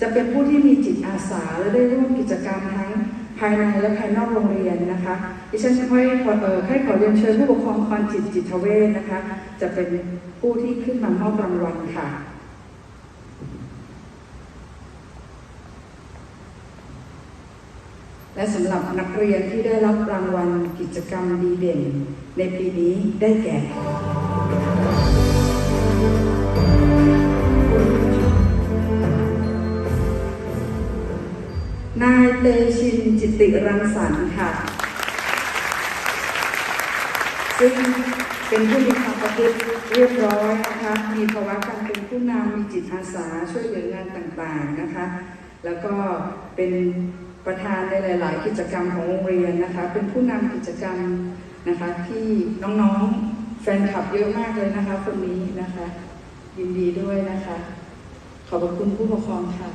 จะเป็นผู้ที่มีจิตอาสาและได้ร่วมกิจกรรมทั้งภายในและภายนอกโรงเรียนนะคะ ดิฉันให้ขอเออให้ขอเรียนเชิญผู้ปกครองคอนจิตจิตเวชนะคะ จะเป็นผู้ที่ขึ้นมามอบรางวัลค่ะและสำหรับนักเรียนที่ได้รับรางวัลกิจกรรมดีเด่น ในปีนี้ได้แก่ นายเตชินจิติรังสรรค์ค่ะ ซึ่งเป็นผู้มีความประพฤติเรียบร้อยนะคะ มีภาวะการเป็นผู้นำมีจิตอาสาช่วยเหลืองานต่างๆนะคะ แล้วก็เป็นประธานในหลาย ๆ กิจกรรมของโรงเรียนนะคะ เป็นผู้นำกิจกรรมนะคะที่น้องๆแฟนคลับเยอะมากเลยนะคะ คนนี้นะคะ ยินดีด้วยนะคะ ขอบพระคุณผู้ปกครองค่ะ